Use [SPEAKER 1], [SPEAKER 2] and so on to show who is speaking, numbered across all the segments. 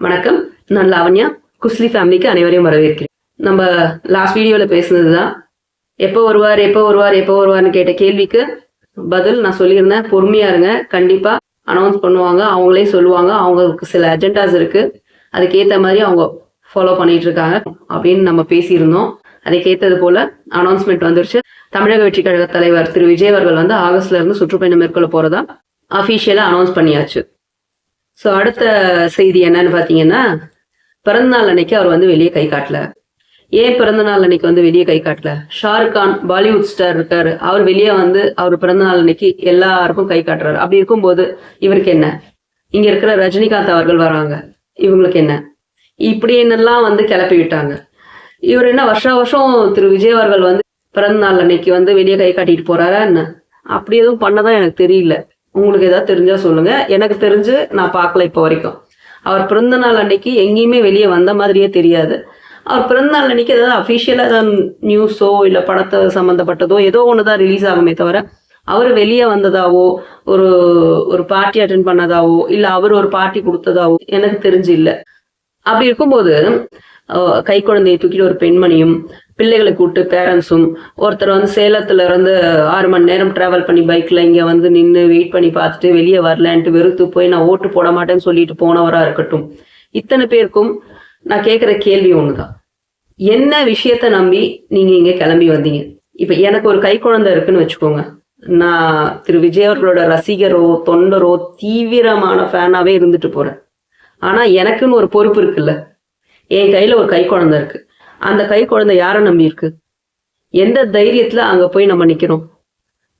[SPEAKER 1] வணக்கம். நான் லாவண்யா. குஸ்லி ஃபேமிலிக்கு அனைவரையும் வரவேற்கிறேன். நம்ம லாஸ்ட் வீடியோவில் பேசுனது தான் எப்போ வருவார் எப்போ வருவார் எப்போ வருவார்னு கேட்ட கேள்விக்கு பதில் நான் சொல்லியிருந்தேன். பொறுமையாக இருங்க. கண்டிப்பாக அனௌன்ஸ் பண்ணுவாங்க. அவங்களே சொல்லுவாங்க. அவங்களுக்கு சில அஜெண்டாஸ் இருக்குது அதுக்கேற்ற மாதிரி அவங்க ஃபாலோ பண்ணிட்டு இருக்காங்க அப்படின்னு நம்ம பேசியிருந்தோம். அதுக்கேற்றது போல அனௌன்ஸ்மெண்ட் வந்துருச்சு. தமிழக வெற்றி கழக தலைவர் திரு விஜய் அவர்கள் வந்து ஆகஸ்ட்ல இருந்து சுற்றுப்பயணம் மேற்கொள்ள போறதா அஃபீஷியலா அனௌன்ஸ் பண்ணியாச்சு. ஸோ அடுத்த செய்தி என்னன்னு பார்த்தீங்கன்னா பிறந்தநாள் அன்னைக்கு அவர் வந்து வெளியே கை காட்டல. ஏன் பிறந்தநாள் அன்னைக்கு வந்து வெளியே கை காட்டல? ஷாருக் கான் பாலிவுட் ஸ்டார் இருக்காரு. அவர் வெளியே வந்து அவர் பிறந்தநாள் அன்னைக்கு எல்லாருக்கும் கை காட்டுறாரு. அப்படி இருக்கும்போது இவருக்கு என்ன? இங்க இருக்கிற ரஜினிகாந்த் அவர்கள் வராங்க. இவங்களுக்கு என்ன? இப்படி என்னெல்லாம் வந்து கிளப்பி விட்டாங்க. இவர் என்ன வருஷா வருஷம் திரு விஜய் அவர்கள் வந்து பிறந்தநாள் அன்னைக்கு வந்து வெளியே கை காட்டிட்டு போறாரா என்ன? அப்படி எதுவும் பண்ணதான் எனக்கு தெரியல. உங்களுக்கு ஏதாவது தெரிஞ்சா சொல்லுங்க. எனக்கு தெரிஞ்சு நான் பார்க்கல இப்போ வரைக்கும். அவர் பிறந்த நாள் அன்னைக்கு எங்கேயுமே வெளியே வந்த மாதிரியே தெரியாது. அவர் பிறந்த நாள் அன்னைக்கு ஏதாவது அஃபிஷியலாக ஏதாவது நியூஸோ இல்லை படத்தை சம்மந்தப்பட்டதோ ஏதோ ஒன்று தான் ரிலீஸ் ஆகுமே தவிர அவர் வெளியே வந்ததாவோ ஒரு ஒரு பார்ட்டி அட்டென்ட் பண்ணதாவோ இல்லை அவர் ஒரு பார்ட்டி கொடுத்ததாவோ எனக்கு தெரிஞ்சு இல்லை. அப்படி இருக்கும்போது கை குழந்தையை தூக்கிட்டு ஒரு பெண்மணியும் பிள்ளைகளை கூப்பிட்டு பேரண்ட்ஸும் ஒருத்தர் வந்து சேலத்துல இருந்து ஆறு மணி நேரம் டிராவல் பண்ணி பைக்ல இங்க வந்து நின்று வெயிட் பண்ணி பார்த்துட்டு வெளியே வரலன்ட்டு வெறுத்து போய் நான் ஓட்டு போட மாட்டேன்னு சொல்லிட்டு போனவரா இருக்கட்டும். இத்தனை பேருக்கும் நான் கேட்குற கேள்வி ஒண்ணுதான். என்ன விஷயத்த நம்பி நீங்க இங்க கிளம்பி வந்தீங்க? இப்ப எனக்கு ஒரு கை குழந்தை இருக்குன்னு வச்சுக்கோங்க. நான் திரு விஜய் அவர்களோட ரசிகரோ தொண்டரோ தீவிரமான ஃபேனாவே இருந்துட்டு போறேன். ஆனா எனக்குன்னு ஒரு பொறுப்பு இருக்குல்ல. என் கையில ஒரு கை குழந்தை இருக்கு. அந்த கை குழந்தை யாரை நம்பி இருக்கு? எந்த தைரியத்துல அங்க போய் நம்ம நிக்கிறோம்?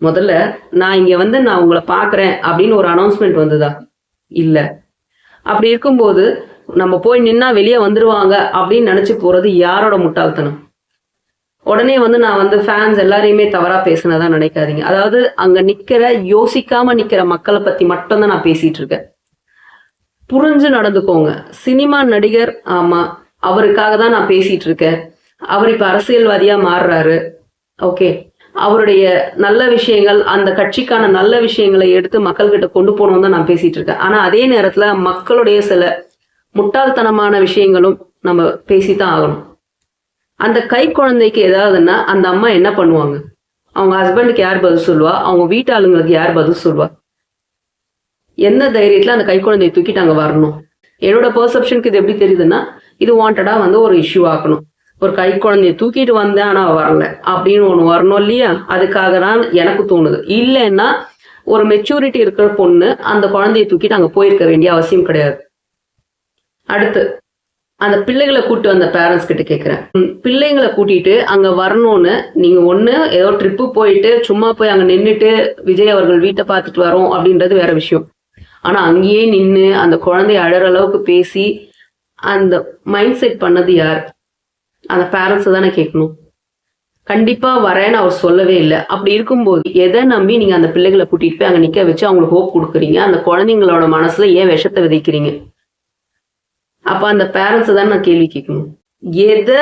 [SPEAKER 1] முதல்ல நான் இங்க வந்து நான் உங்களை பாக்குறேன் அப்படின்னு ஒரு அனௌன்ஸ்மெண்ட் வந்ததா? இல்ல. அப்படி இருக்கும்போது நம்ம போய் நின்னா வெளியே வந்துருவாங்க அப்படின்னு நினைச்சு போறது யாரோட முட்டாள்தனம்? உடனே வந்து நான் வந்து ஃபேன்ஸ் எல்லாரையுமே தவறா பேசினதா நினைக்காதீங்க. அதாவது அங்க நிக்கிற யோசிக்காம நிக்கிற மக்களை பத்தி மட்டும்தான் நான் பேசிட்டு இருக்கேன். புரிஞ்சு நடந்துக்கோங்க. சினிமா நடிகர் ஆமா அவருக்காக தான் நான் பேசிட்டு இருக்கேன். அவர் இப்ப அரசியல்வாதியா மாறுறாரு. ஓகே. அவருடைய நல்ல விஷயங்கள் அந்த கட்சிக்கான நல்ல விஷயங்களை எடுத்து மக்கள்கிட்ட கொண்டு போகணும் தான் நான் பேசிட்டு இருக்கேன். ஆனா அதே நேரத்துல மக்களுடைய சில முட்டாள்தனமான விஷயங்களும் நம்ம பேசித்தான் ஆகணும். அந்த கை குழந்தைக்கு ஏதாவதுன்னா அந்த அம்மா என்ன பண்ணுவாங்க? அவங்க ஹஸ்பண்டுக்கு யார் பதில் சொல்லுவா? அவங்க வீட்டு ஆளுங்களுக்கு யார் பதில் சொல்லுவா? என்ன தைரியத்துல அந்த கை குழந்தையை தூக்கிட்டு அங்க வரணும்? என்னோட பெர்செப்ஷனுக்கு இது எப்படி தெரியுதுன்னா இது வாண்டடா வந்து ஒரு இஷ்யூ ஆக்கணும். ஒரு கை குழந்தைய தூக்கிட்டு வந்தேன் ஆனால் வரல. அப்படின்னு ஒன்று வரணும் இல்லையா? அதுக்காக தான் எனக்கு தோணுது. இல்லைன்னா ஒரு மெச்சூரிட்டி இருக்கிற பொண்ணு அந்த குழந்தைய தூக்கிட்டு அங்கே போயிருக்க வேண்டிய அவசியம் கிடையாது. அடுத்து அந்த பிள்ளைகளை கூப்பிட்டு வந்த பேரண்ட்ஸ் கிட்ட கேட்குறேன் பிள்ளைங்களை கூட்டிட்டு அங்கே வரணும்னு நீங்கள் ஒன்று ஏதோ ட்ரிப்பு போயிட்டு சும்மா போய் அங்கே நின்றுட்டு விஜய் அவர்கள் வீட்டை பார்த்துட்டு வரோம் அப்படின்றது வேற விஷயம். ஆனால் அங்கேயே நின்று அந்த குழந்தைய அழற அளவுக்கு பேசி அந்த மைண்ட் செட் பண்ணது யார்? அந்த பேரண்ட்ஸ் தானே கேட்கணும். கண்டிப்பா வரேன்னு அவர் சொல்லவே இல்லை. அப்படி இருக்கும்போது எதை நம்பி நீங்க அந்த பிள்ளைகளை கூட்டிட்டு போய் அங்க நிக்க வச்சு அவங்களுக்கு ஹோப் கொடுக்குறீங்க? அந்த குழந்தைங்களோட மனசுல ஏன் விஷத்தை விதைக்கிறீங்க? அப்ப அந்த பேரண்ட்ஸை தான் நான் கேள்வி கேட்கணும். எதை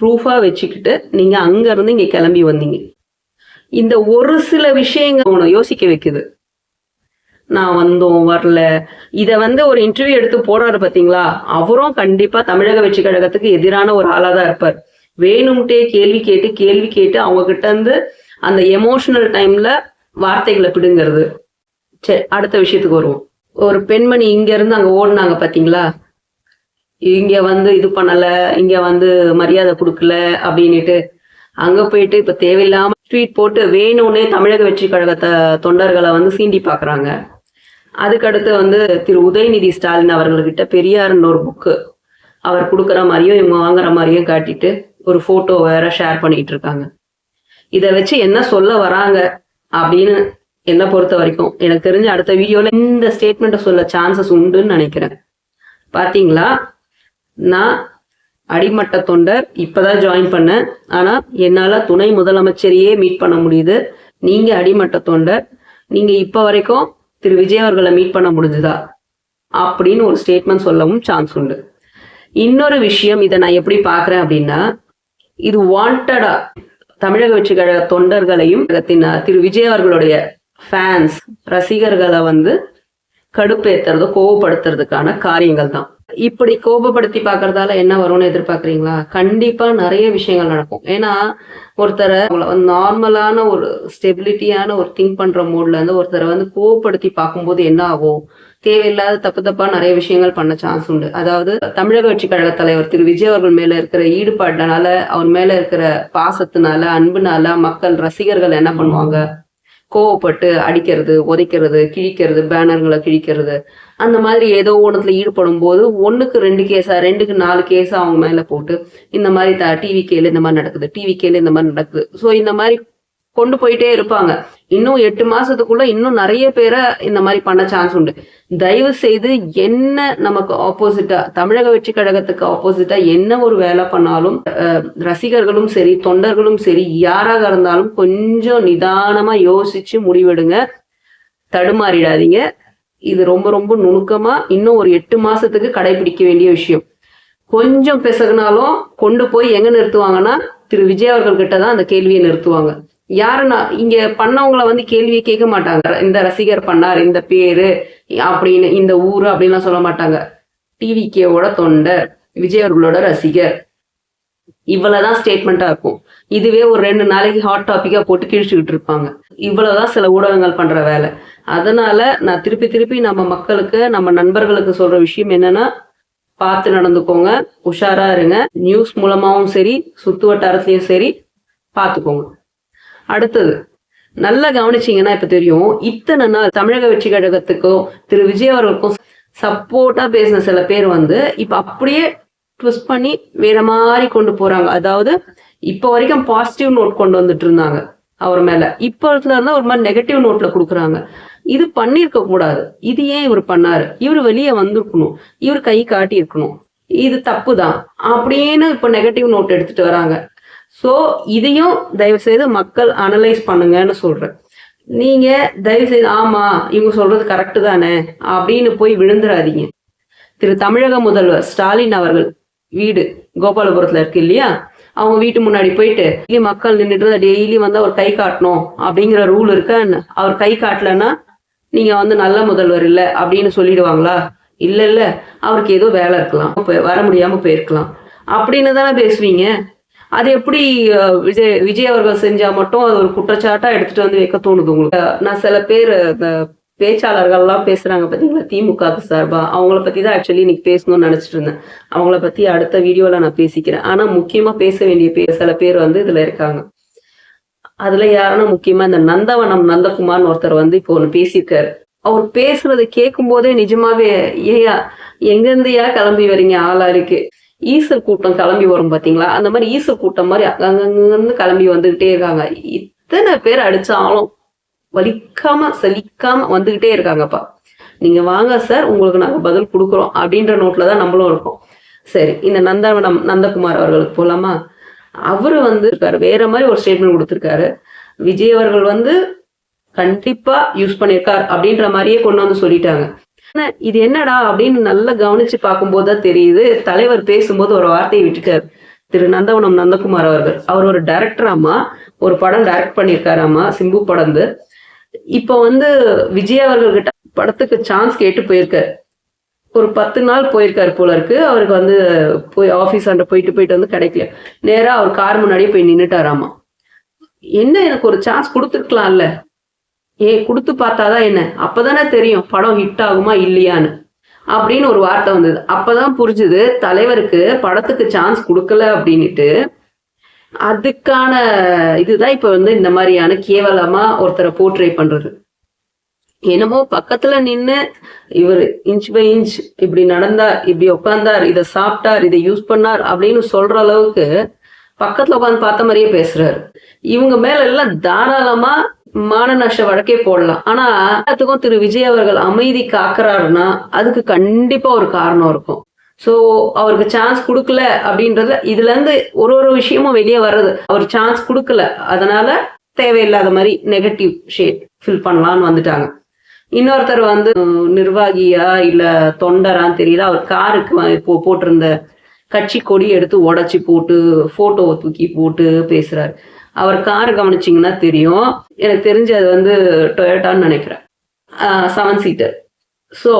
[SPEAKER 1] ப்ரூஃபா வச்சுக்கிட்டு நீங்க அங்க இருந்து இங்க கிளம்பி வந்தீங்க? இந்த ஒரு சில விஷயங்கள் உன்னை யோசிக்க வைக்குது. நான் வந்தோம் வரல. இதை வந்து ஒரு இன்டர்வியூ எடுத்து போறாரு பார்த்தீங்களா அவரும் கண்டிப்பாக தமிழக வெற்றி கழகத்துக்கு எதிரான ஒரு ஆளாக தான் இருப்பார். வேணும்ட்டே கேள்வி கேட்டு கேள்வி கேட்டு அவங்க கிட்ட இருந்து அந்த எமோஷனல் டைம்ல வார்த்தைகளை பிடுங்கிறது. சரி அடுத்த விஷயத்துக்கு வருவோம். ஒரு பெண்மணி இங்க இருந்து அங்க பார்த்தீங்களா பாத்தீங்களா? இங்க வந்து இது பண்ணல இங்க வந்து மரியாதை கொடுக்கல அப்படின்னுட்டு அங்க போயிட்டு இப்ப தேவையில்லாம ட்வீட் போட்டு வேணும்னே தமிழக வெற்றி கழகத்தை தொண்டர்களை வந்து சீண்டி பாக்குறாங்க. அதுக்கடுத்து வந்து திரு உதயநிதி ஸ்டாலின் அவர்கள்கிட்ட பெரியார்ன்னு ஒரு புக்கு அவர் கொடுக்குற மாதிரியும் இவங்க வாங்குற மாதிரியும் காட்டிட்டு ஒரு ஃபோட்டோ வேற ஷேர் பண்ணிட்டு இருக்காங்க. இதை வச்சு என்ன சொல்ல வராங்க அப்படின்னு என்ன பொறுத்த வரைக்கும் எனக்கு தெரிஞ்ச அடுத்த வீடியோல இந்த ஸ்டேட்மெண்ட்டை சொல்ல சான்சஸ் உண்டுன்னு நினைக்கிறேன். பாத்தீங்களா? நான் அடிமட்ட தொண்டர் இப்பதான் ஜாயின் பண்ணேன். ஆனா என்னால துணை முதலமைச்சரையே மீட் பண்ண முடியுது. நீங்க அடிமட்ட தொண்டர் நீங்க இப்ப வரைக்கும் திரு விஜய் அவர்களை மீட் பண்ண முடிஞ்சுதா? அப்படின்னு ஒரு ஸ்டேட்மெண்ட் சொல்லவும் சான்ஸ் உண்டு. இன்னொரு விஷயம் இதை நான் எப்படி பார்க்கறேன் அப்படின்னா இது வாண்டடா தமிழக வெற்றி கழக தொண்டர்களையும் திரு விஜய் அவர்களுடைய ஃபேன்ஸ் ரசிகர்களை வந்து கடுப்பேத்துறதோ கோவப்படுத்துறதுக்கான காரியங்கள் தான் இப்படி கோபப்படுத்தி பார்க்கறதால என்ன வரும்னு எதிர்பார்க்கறீங்களா? கண்டிப்பா நிறைய விஷயங்கள் நடக்கும். ஏன்னா ஒருத்தரை நார்மலான ஒரு ஸ்டெபிலிட்டியான ஒரு திங்க் பண்ற மூட்ல இருந்து ஒருத்தரை வந்து கோவப்படுத்தி பார்க்கும்போது என்ன ஆகும்? தேவையில்லாத தப்பு தப்பா நிறைய விஷயங்கள் பண்ண சான்ஸ் உண்டு. அதாவது தமிழக கட்சி கழக தலைவர் திரு. விஜய் அவர்கள் மேல இருக்கிற ஈடுபாடுனால அவர் மேல இருக்கிற பாசத்தினால அன்புனால மக்கள் ரசிகர்கள் என்ன பண்ணுவாங்க? கோவப்பட்டு அடிக்கிறது உதைக்கிறது கிழிக்கிறது பேனர்களை கிழிக்கிறது. அந்த மாதிரி ஏதோ ஒன்றத்துல ஈடுபடும் போது ஒண்ணுக்கு ரெண்டு கேஸா ரெண்டுக்கு நாலு கேஸா அவங்க மேல போட்டு இந்த மாதிரி த டிவி கேல இந்த மாதிரி நடக்குது டிவி கேல இந்த மாதிரி நடக்குது. ஸோ இந்த மாதிரி கொண்டு போயிட்டே இருப்பாங்க. இன்னும் எட்டு மாசத்துக்குள்ள இன்னும் நிறைய பேரை இந்த மாதிரி பண்ண சான்ஸ் உண்டு. தயவு செய்து என்ன நமக்கு ஆப்போசிட்டா தமிழக வெற்றி கழகத்துக்கு ஆப்போசிட்டா என்ன ஒரு வேலை பண்ணாலும் ரசிகர்களும் சரி தொண்டர்களும் சரி யாராக இருந்தாலும் கொஞ்சம் நிதானமா யோசிச்சு முடிவெடுங்க. தடுமாறிடாதீங்க. இது ரொம்ப ரொம்ப நுணுக்கமா இன்னும் ஒரு எட்டு மாசத்துக்கு கடைபிடிக்க வேண்டிய விஷயம். கொஞ்சம் பிசகுனாலும் கொண்டு போய் எங்க நிறுத்துவாங்கன்னா திரு. விஜய் அவர்கள் கிட்ட தான் அந்த கேள்வியை நிறுத்துவாங்க. யாருன்னா இங்க பண்ணவங்கள வந்து கேள்வியை கேட்க மாட்டாங்க. இந்த ரசிகர் பண்ணார் இந்த பேரு அப்படின்னு இந்த ஊரு அப்படின்லாம் சொல்ல மாட்டாங்க. டிவிகேவோட தொண்டர் விஜய் அவர்களோட ரசிகர். இவ்வளவுதான் ஸ்டேட்மெண்டா இருக்கும். இதுவே ஒரு ரெண்டு நாளைக்கு ஹாட் டாபிக்கா போட்டு கிழிச்சுக்கிட்டு இருப்பாங்க. இவ்வளவுதான் சில ஊடகங்கள் பண்ற வேலை. அதனால நான் திருப்பி திருப்பி நம்ம மக்களுக்கு நம்ம நண்பர்களுக்கு சொல்ற விஷயம் என்னன்னா பார்த்து நடந்துக்கோங்க உஷாரா இருங்க. நியூஸ் மூலமாவும் சரி சுத்து வட்டாரத்திலயும் சரி பார்த்துக்கோங்க. அடுத்தது நல்லா கவனிச்சீங்கன்னா இப்ப தெரியும் இத்தனை நாள் தமிழக வெற்றி கழகத்துக்கும் திரு விஜய் அவர்களுக்கும் சப்போர்ட்டா பேசின சில பேர் வந்து இப்ப அப்படியே ட்விஸ்ட் பண்ணி வேற மாதிரி கொண்டு போறாங்க. அதாவது இப்ப வரைக்கும் பாசிட்டிவ் நோட் கொண்டு வந்துட்டு இருந்தாங்க அவர் மேல. இப்ப இருந்தா ஒரு மாதிரி நெகட்டிவ் நோட்ல கொடுக்குறாங்க. இது பண்ணியிருக்க கூடாது. இது ஏன் இவர் பண்ணாரு? இவர் வெளியே வந்திருக்கணும். இவர் கை காட்டி இருக்கணும் இது தப்பு தான் அப்படின்னு இப்ப நெகட்டிவ் நோட் எடுத்துட்டு வராங்க. ஸோ இதையும் தயவு செய்து மக்கள் அனலைஸ் பண்ணுங்கன்னு சொல்கிறேன் நீங்கள் தயவு செய்து இவங்க சொல்கிறது கரெக்டு தானே அப்படின்னு போய் விழுந்துடாதீங்க திரு தமிழக முதல்வர் ஸ்டாலின் அவர்கள் வீடு கோபாலபுரத்தில் இருக்கு இல்லையா? அவங்க வீட்டு முன்னாடி போயிட்டு இங்க மக்கள் நின்றுட்டு டெய்லி வந்து அவர் கை காட்டணும் அப்படிங்கிற ரூல் இருக்கான்னு அவர் கை காட்டலன்னா நீங்கள் வந்து நல்ல முதல்வர் இல்லை அப்படின்னு சொல்லிடுவாங்களா? இல்லை இல்லை அவருக்கு ஏதோ வேலை இருக்கலாம். போய் வர முடியாமல் போயிருக்கலாம். அப்படின்னு தானே பேசுவீங்க? அது எப்படி விஜய் விஜய் அவர்கள் செஞ்சா மட்டும் அது ஒரு குற்றச்சாட்டா எடுத்துட்டு வந்து வைக்க தோணுது உங்களுக்கு? நான் சில பேர் இந்த பேச்சாளர்கள்லாம் பேசுறாங்க பாத்தீங்களா திமுகவுக்கு சார்பா? அவங்கள பத்தி தான் ஆக்சுவலி இன்னைக்கு பேசணும்னு நினைச்சிட்டு இருந்தேன். அவங்கள பத்தி அடுத்த வீடியோல நான் பேசிக்கிறேன். ஆனா முக்கியமா பேச வேண்டிய பே சில பேர் வந்து இதுல இருக்காங்க. அதுல யாருன்னா முக்கியமா இந்த நந்தவனம் நந்தகுமார்னு ஒருத்தர் வந்து இப்போ ஒண்ணு பேசியிருக்காரு. அவர் பேசுறதை கேட்கும் போதே நிஜமாவே ஏயா எங்க கிளம்பி வரீங்க? ஆளா இருக்கு ஈசல் கூட்டம் கிளம்பி வரும் பாத்தீங்களா? அந்த மாதிரி ஈசல் கூட்டம் மாதிரி அங்கங்கிருந்து கிளம்பி வந்துகிட்டே இருக்காங்க. இத்தனை பேர் அடிச்சாலும் வலிக்காம சலிக்காம வந்துகிட்டே இருக்காங்கப்பா. நீங்க வாங்க சார் உங்களுக்கு நாங்க பதில் கொடுக்குறோம் அப்படின்ற நோட்ல தான் நம்மளும் இருக்கோம். சரி இந்த நந்தவனம் நந்தகுமார் அவர்களுக்கு போலாமா? அவரு வந்து இருக்காரு வேற மாதிரி ஒரு ஸ்டேட்மெண்ட் கொடுத்திருக்காரு. விஜய் அவர்கள் வந்து கண்டிப்பா யூஸ் பண்ணியிருக்கார் அப்படின்ற மாதிரியே கொண்டு வந்து சொல்லிட்டாங்க. இது என்னடா அப்படின்னு நல்லா கவனிச்சு பார்க்கும்போது தான் தெரியுது. தலைவர் பேசும்போது ஒரு வார்த்தையை விட்டுட்டார். திரு நந்தவனம் நந்தகுமார் அவர்கள். அவர் ஒரு டைரக்டராமா ஒரு படம் டைரக்ட் பண்ணியிருக்காராமா. சிம்பு படந்து. இப்போ வந்து விஜய் அவர்கள் கிட்ட படத்துக்கு சான்ஸ் கேட்டு போயிருக்காரு. ஒரு பத்து நாள் போயிருக்காரு போல இருக்கு. அவருக்கு வந்து போய் ஆபீஸ் அண்ட போயிட்டு போயிட்டு வந்து கிடைக்கல. நேரா அவர் கார் முன்னாடியே போய் நின்னுட்டாராமா. என்ன எனக்கு ஒரு சான்ஸ் கொடுத்துருக்கலாம்ல. ஏ கொடுத்து பார்த்தாதான் என்ன? அப்பதானே தெரியும் படம் ஹிட் ஆகுமா இல்லையான்னு. அப்படின்னு ஒரு வார்த்தை வந்தது. அப்பதான் புரிஞ்சுது தலைவருக்கு படத்துக்கு சான்ஸ் கொடுக்கல அப்படின்னுட்டு. அதுக்கான இதுதான் இப்ப வந்து இந்த மாதிரியான கேவலமா ஒருத்தரை போர்ட்ரேட் பண்றது. என்னமோ பக்கத்துல நின்னு இவர் இன்ச் பை இன்ச் இப்படி நடந்தார் இப்படி உட்கார்ந்தார் இதை சாப்பிட்டார் இதை யூஸ் பண்ணார் அப்படின்னு சொல்ற அளவுக்கு பக்கத்துல உட்காந்து பார்த்த மாதிரியே பேசுறாரு. இவங்க மேல எல்லாம் தாராளமா மான நஷ்ட வழக்கே போடலாம். ஆனா எல்லாத்துக்கும் திரு விஜய் அவர்கள் அமைதி காக்குறாருன்னா அதுக்கு கண்டிப்பா ஒரு காரணம் இருக்கும். சோ அவருக்கு சான்ஸ் கொடுக்கல அப்படின்றத இதுல இருந்து ஒரு ஒரு விஷயமும் வெளியே வர்றது. அவர் சான்ஸ் கொடுக்கல. அதனால தேவையில்லாத மாதிரி நெகட்டிவ் ஷேட் ஃபில் பண்ணலாம்னு வந்துட்டாங்க. இன்னொருத்தர் வந்து நிர்வாகியா இல்ல தொண்டரான்னு தெரியல. அவர் காருக்கு இப்போ போட்டிருந்த கட்சி கொடி எடுத்து உடச்சி போட்டு போட்டோவை தூக்கி போட்டு பேசுறாரு. அவர் கார் கவனிச்சிங்கன்னா தெரியும். எனக்கு தெரிஞ்சு அது வந்து டொயோட்டான்னு நினைக்கிறேன். செவன் சீட்டர் ஸோ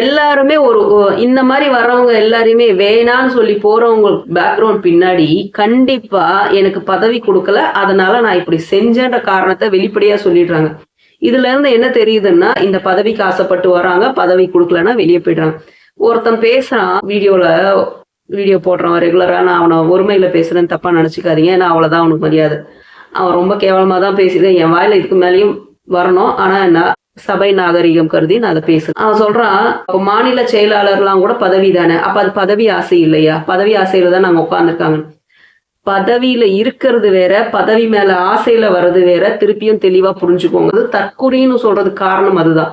[SPEAKER 1] எல்லாருமே ஒரு இந்த மாதிரி வர்றவங்க எல்லாரையுமே வேணான்னு சொல்லி போறவங்க பேக்ரவுண்ட் பின்னாடி கண்டிப்பா எனக்கு பதவி கொடுக்கல. அதனால நான் இப்படி செஞ்சேன்ற காரணத்தை வெளிப்படையா சொல்லிடுறாங்க. இதுல இருந்து என்ன தெரியுதுன்னா இந்த பதவிக்கு ஆசைப்பட்டு வராங்க பதவி கொடுக்கலன்னா வெளியே போயிடுறாங்க. ஒருத்தன் பேசுறான் வீடியோல வீடியோ போடுறான் ரெகுலராக நான் அவனை ஒருமையில் பேசுகிறேன்னு தப்பா நினச்சிக்காதீங்க. ஏன்னா அவ்வளோதான் அவனுக்கு மரியாதை. அவன் ரொம்ப கேவலமா தான் பேசியிருக்கேன். என் வாயில இதுக்கு மேலேயும் வரணும். ஆனா நான் சபை நாகரிகம் கருதி நான் அதை பேசுறேன். அவன் சொல்றான் இப்போ மாநில செயலாளர்லாம் கூட பதவி தானே? அப்ப அது பதவி ஆசை இல்லையா? பதவி ஆசையில தான் நாங்க உட்காந்துருக்காங்க பதவியில இருக்கிறது வேற பதவி மேல ஆசையில வர்றது வேற. திருப்பியும் தெளிவா புரிஞ்சுக்கோங்க. அது தற்குறின்னு காரணம் அதுதான்.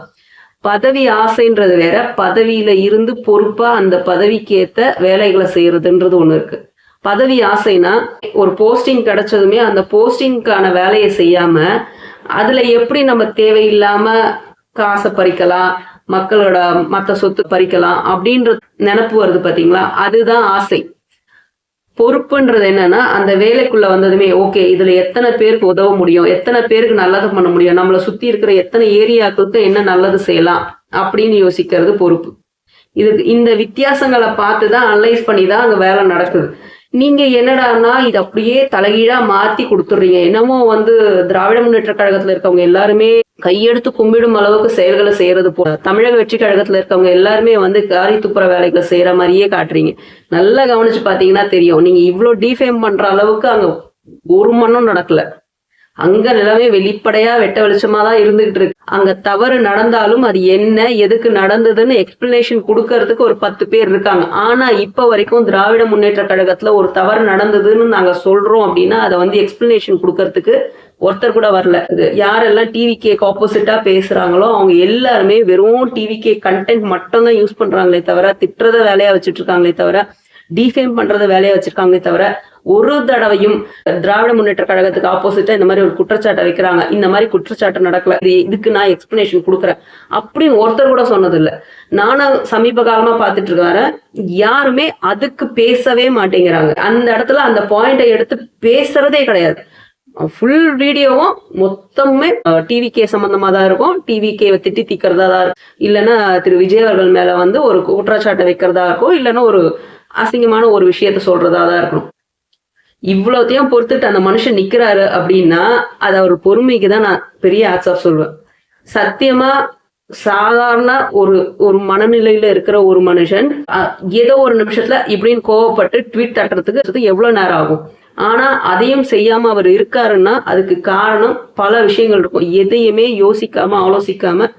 [SPEAKER 1] பதவி ஆசைன்றது வேற. பதவியில இருந்து பொறுப்பா அந்த பதவிக்கு ஏத்த வேலைகளை செய்யறதுன்றது ஒண்ணு இருக்கு. பதவி ஆசைனா ஒரு போஸ்டிங் கிடைச்சதுமே அந்த போஸ்டிங்க்கான வேலையை செய்யாம அதுல எப்படி நம்ம தேவையில்லாம காசை பறிக்கலாம் மக்களோட மத்த சொத்து பறிக்கலாம் அப்படின்ற நினப்பு வருது பாத்தீங்களா? அதுதான் ஆசை. பொறுப்புன்றது என்னன்னா அந்த வேலைக்குள்ள வந்ததுமே ஓகே இதுல எத்தனை பேருக்கு உதவ முடியும் எத்தனை பேருக்கு நல்லது பண்ண முடியும் நம்மளை சுத்தி இருக்கிற எத்தனை ஏரியாக்களுக்கு என்ன நல்லது செய்யலாம் அப்படின்னு யோசிக்கிறது பொறுப்பு. இது இந்த வித்தியாசங்களை பார்த்து தான் அனலைஸ் பண்ணி தான் அங்க வேலை நடக்குது. நீங்க என்னடான்னா இது அப்படியே தலைகீழா மாத்தி கொடுத்துடுறீங்க. என்னமோ வந்து திராவிட முன்னேற்ற கழகத்துல இருக்கவங்க எல்லாருமே கையெடுத்து கும்பிடும் அளவுக்கு செயல்களை செய்யறது போல. தமிழக வெற்றி கழகத்துல இருக்கவங்க எல்லாருமே வந்து காரி துப்புற வேலைகளை செய்யற மாதிரியே காட்டுறீங்க. நல்லா கவனிச்சு பாத்தீங்கன்னா தெரியும். நீங்க இவ்வளவு டிஃபேம் பண்ற அளவுக்கு அங்க ஒரு மண்ணும் நடக்கல. அங்க நிலைமை வெளிப்படையா வெட்ட வெளிச்சமா தான் இருந்துகிட்டு இருக்கு அங்க தவறு நடந்தாலும் அது என்ன எதுக்கு நடந்ததுன்னு எக்ஸ்பிளனேஷன் கொடுக்கறதுக்கு ஒரு பத்து பேர் இருக்காங்க. ஆனா இப்ப வரைக்கும் திராவிட முன்னேற்ற கழகத்துல ஒரு தவறு நடந்ததுன்னு நாங்க சொல்றோம் அப்படின்னா அதை வந்து எக்ஸ்பிளனேஷன் கொடுக்கறதுக்கு ஒருத்தர் கூட வரல. யாரெல்லாம் டிவி கேக்கு ஆப்போசிட்டா பேசுறாங்களோ அவங்க எல்லாருமே வெறும் டிவி கே கண்டென்ட் மட்டும் தான் யூஸ் பண்றாங்களே தவிர திட்டுறத வேலையா வச்சுட்டு இருக்காங்களே தவிர டிஃபேம் பண்றது வேலையை வச்சிருக்காங்களே தவிர ஒரு தடவையும் திராவிட முன்னேற்ற கழகத்துக்கு ஆப்போசிட்டா இந்த மாதிரி ஒரு குற்றச்சாட்டை வைக்கிறாங்க. இந்த மாதிரி குற்றச்சாட்டு நடக்கல. இது இதுக்கு நான் எக்ஸ்பிளனேஷன் கொடுக்குறேன். அப்படின்னு ஒருத்தர் கூட சொன்னது இல்ல நானும் சமீப காலமா பார்த்துட்டு இருக்கேன் யாருமே அதுக்கு பேசவே மாட்டேங்கிறாங்க. அந்த இடத்துல அந்த பாயிண்டை எடுத்து பேசுறதே கிடையாது. ஃபுல் வீடியோவும் மொத்தமே டிவி கே சம்பந்தமா தான் இருக்கும். டிவி கே திட்டி தீக்கிறதா தான் இருக்கும். இல்லைன்னா திரு விஜய் அவர்கள் மேல வந்து ஒரு குற்றச்சாட்டை வைக்கிறதா இருக்கும். இல்லைன்னா ஒரு அசிங்கமான ஒரு விஷயத்த சொல்றதா தான் இருக்கணும். இவ்வளோத்தையும் பொறுத்துட்டு அந்த மனுஷன் நிக்கிறாரு அப்படின்னா அது அவர் பொறுமைக்கு தான் நான் பெரிய ஆட்ஸ் ஆஃப் சொல்வேன். சத்தியமா சாதாரண ஒரு ஒரு மனநிலையில இருக்கிற ஒரு மனுஷன் அஹ், ஏதோ ஒரு நிமிஷத்துல இப்படின்னு கோவப்பட்டு ட்வீட் தட்டுறதுக்கு எவ்வளவு நேரம் ஆகும். ஆனா அதையும் செய்யாம அவர் இருக்காருன்னா அதுக்கு காரணம் பல விஷயங்கள் இருக்கும். எதையுமே யோசிக்காம ஆலோசிக்காம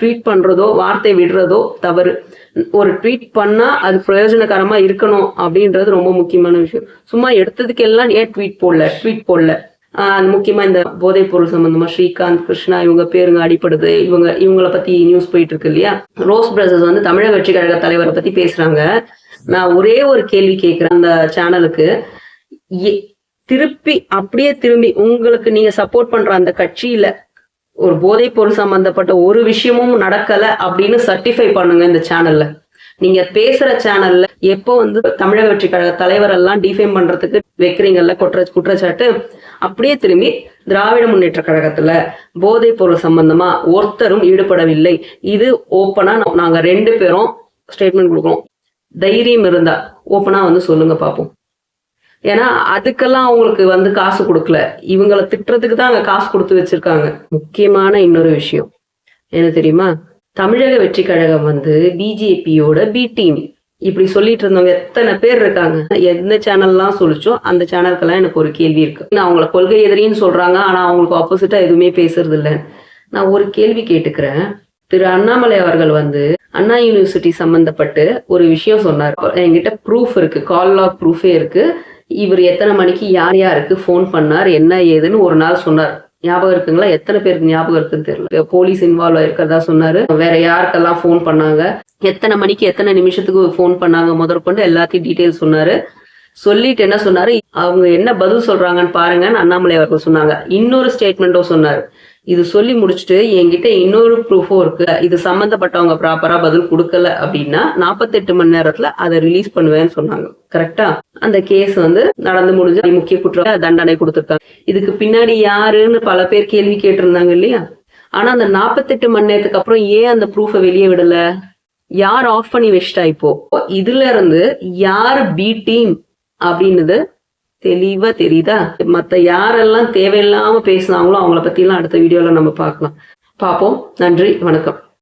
[SPEAKER 1] ட்வீட் பண்றதோ வார்த்தை விடுறதோ தவறு. ஒரு ட்வீட் பண்ணா அது பிரயோஜனகரமா இருக்கணும் அப்படின்றது ரொம்ப முக்கியமான விஷயம். சும்மா எடுத்ததுக்கெல்லாம் ஏன் ட்வீட் போடல? ட்வீட் போடல. ஆஹ் முக்கியமா இந்த போதைப் பொருள் சம்பந்தமா ஸ்ரீகாந்த் கிருஷ்ணா இவங்க பேருங்க அடிப்படுது இவங்க இவங்கள பத்தி நியூஸ் போயிட்டு இருக்கு இல்லையா? ரோஸ் பிரதர்ஸ் வந்து தமிழக கட்சி கழக தலைவரை பத்தி பேசுறாங்க. நான் ஒரே ஒரு கேள்வி கேட்கிறேன் அந்த சேனலுக்கு திருப்பி அப்படியே திரும்பி உங்களுக்கு நீங்க சப்போர்ட் பண்ற அந்த கட்சியில ஒரு போதைப் பொருள் சம்பந்தப்பட்ட ஒரு விஷயமும் நடக்கல அப்படின்னு சர்டிஃபை பண்ணுங்க இந்த சேனல்ல நீங்க பேசுற சேனல்ல எப்போ வந்து தமிழக வெற்றி கழக தலைவர் எல்லாம் டிஃபைம் பண்றதுக்கு வைக்கிறீங்கல்ல குற்ற குற்றச்சாட்டு அப்படியே திரும்பி திராவிட முன்னேற்ற கழகத்துல போதைப் பொருள் சம்பந்தமா ஒருத்தரும் ஈடுபடவில்லை. இது ஓப்பனா நாங்க ரெண்டு பேரும் ஸ்டேட்மெண்ட் கொடுக்குறோம். தைரியம் இருந்தா ஓப்பனா வந்து சொல்லுங்க பாப்போம். ஏன்னா அதுக்கெல்லாம் அவங்களுக்கு வந்து காசு கொடுக்கல. இவங்கள திட்டுறதுக்கு தான் அங்க காசு கொடுத்து வச்சிருக்காங்க. முக்கியமான இன்னொரு விஷயம். என்ன தெரியுமா? தமிழக வெற்றி கழகம் வந்து பிஜேபியோட பி டீம் இப்படி சொல்லிட்டு இருந்தவங்க எத்தனை பேர் இருக்காங்க? எந்த சேனல்லாம் சொல்லிச்சோ அந்த சேனலுக்கெல்லாம் எனக்கு ஒரு கேள்வி இருக்கு. நான் அவங்கள கொள்கை எதிரின்னு சொல்றாங்க. ஆனா அவங்களுக்கு ஆப்போசிட்டா எதுவுமே பேசுறது இல்லை. நான் ஒரு கேள்வி கேட்டுக்கிறேன். திரு அண்ணாமலை அவர்கள் வந்து அண்ணா யூனிவர்சிட்டி சம்பந்தப்பட்டு ஒரு விஷயம் சொன்னார். என்கிட்ட ப்ரூஃப் இருக்கு. கால் லாக் ப்ரூஃபே இருக்கு. இவர் எத்தனை மணிக்கு யார் யாருக்கு ஃபோன் பண்ணார் என்ன ஏதுன்னு ஒரு நாள் சொன்னார். ஞாபகம் இருக்குங்களா? எத்தனை பேருக்கு ஞாபகம் இருக்குன்னு தெரியல. போலீஸ் இன்வால்வ் ஆயிருக்கிறதா சொன்னாரு. வேற யாருக்கெல்லாம் ஃபோன் பண்ணாங்க? எத்தனை மணிக்கு எத்தனை நிமிஷத்துக்கு ஃபோன் பண்ணாங்க முதற்கொண்டு எல்லாத்தையும் டீட்டெயில் சொன்னாரு. சொல்லிட்டு என்ன சொன்னாரு? அவங்க என்ன பதில் சொல்றாங்கன்னு பாருங்கன்னு அண்ணாமலை அவர்கள் சொன்னாங்க. இன்னொரு ஸ்டேட்மெண்ட்டும் சொன்னாரு. இது சொல்லி முடிச்சுட்டு என்கிட்ட இன்னொரு ப்ரூஃபும் இருக்கு. இது சம்பந்தப்பட்டவங்க ப்ராப்பரா பதில் கொடுக்கல அப்படின்னா நாற்பத்தெட்டு மணி நேரத்துல அதை ரிலீஸ் பண்ணுவேன்னு சொன்னாங்க. கரெக்டா அந்த கேஸ் வந்து நடந்து முடிஞ்சு முக்கிய குற்ற தண்டனை கொடுத்துருக்காங்க. இதுக்கு பின்னாடி யாருன்னு பல பேர் கேள்வி கேட்டிருந்தாங்க இல்லையா? ஆனா அந்த நாற்பத்தெட்டு மணி நேரத்துக்கு அப்புறம் ஏன் அந்த ப்ரூஃபை வெளியே விடல? யார் ஆஃப் பண்ணி வச்சிட்டா இப்போ? இதுல இருந்து யார் பி டீம் அப்படின்னுது தெளிவா தெரியுதா? மத்த யாரெல்லாம் தேவையில்லாம பேசுனாங்களோ அவங்கள பத்தி எல்லாம் அடுத்த வீடியோல நம்ம பார்க்கலாம். பார்ப்போம். நன்றி. வணக்கம்.